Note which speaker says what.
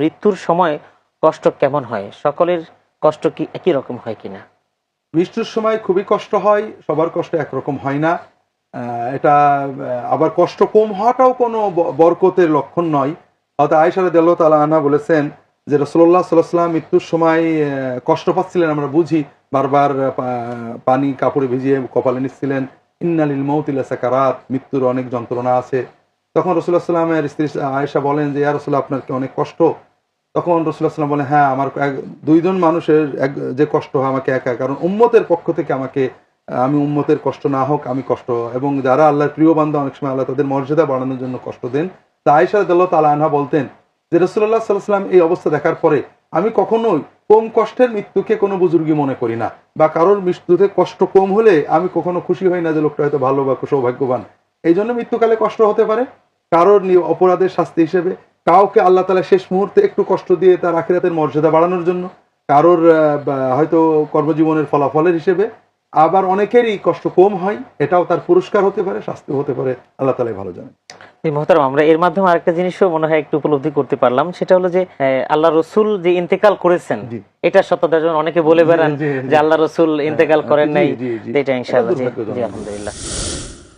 Speaker 1: মৃত্যুর সময় কষ্ট কেমন হয়? সকলের কষ্ট কি একই রকম হয় কিনা?
Speaker 2: মৃত্যুর সময় খুবই কষ্ট হয়, সবার কষ্ট একরকম হয় না। এটা আবার কষ্ট কম হওয়াটাও কোনো বরকতের লক্ষণ নয়। হয়তো আয়সা রাদিয়াল্লাহু তাআলা আনহা বলেছেন যে রসুল্লাহ সাল্লাম মৃত্যুর সময় কষ্ট পাচ্ছিলেন, আমরা বুঝি। বারবার পানি কাপড়ে ভিজিয়ে কপালে নিচ্ছিলেন। ইন্নালিল মৌতিলা সাকারাত মৃত্যুর অনেক যন্ত্রণা আছে। তখন রসুল্লাহ সাল্লামের স্ত্রী আয়েশা বলেন যে, ইয়া রসুল্লাহ আপনার অনেক কষ্ট? তখন রসুল্লাহ সাল্লাম বলেন হ্যাঁ আমার দুইজন মানুষের এক, যে কষ্ট হয় আমাকে একা, কারণ উম্মতের পক্ষ থেকে আমাকে, আমি উম্মতের কষ্ট না হোক, আমি কষ্ট এবং যারা আল্লাহর প্রিয় বান্ধব অনেক সময় আল্লাহ তাদের মর্যাদা বাড়ানোর জন্য কষ্ট দেন। তা আয়সা তাআলা আনহা বলতেন যে রসুল্লাহ সাল্লাহ সাল্লাম এই অবস্থা দেখার পরে আমি কখনোই কম কষ্টের মৃত্যুকে কোনো বুজুর্গি মনে করি না। বা কারোর মৃত্যুতে কষ্ট কম হলে আমি কখনো খুশি হই না যে লোকটা হয়তো ভালো বা সৌভাগ্যবান। এই জন্য মৃত্যুকালে কষ্ট হতে পারে। কারোর অপরাধের শাস্তি হিসেবে কাউকে আল্লাহ তালা শেষ মুহূর্তে একটু কষ্ট দিয়ে তার আখিরাতের মর্যাদা বাড়ানোর জন্য কারোর হয়তো কর্মজীবনের ফলাফলের হিসেবে আবার অনেকেরই কষ্ট কম হয় এটাও তার পুরস্কার হতে পারে শাস্তি হতে পারে আল্লাহ তালাই ভালো জানেন।
Speaker 1: মহতারাম আমরা এর মাধ্যমে আরেকটা জিনিসও মনে হয় একটু উপলব্ধি করতে পারলাম সেটা হলো যে আল্লাহ রসুল যে ইন্তেকাল করেছেন। এটা সত্যতার জন্য অনেকে বলে বেড়ান যে আল্লাহ রসুল ইন্তেকাল
Speaker 2: হ্যাঁ,
Speaker 1: করেন নাই এটা ইনশাআল্লাহ আলহামদুলিল্লাহ।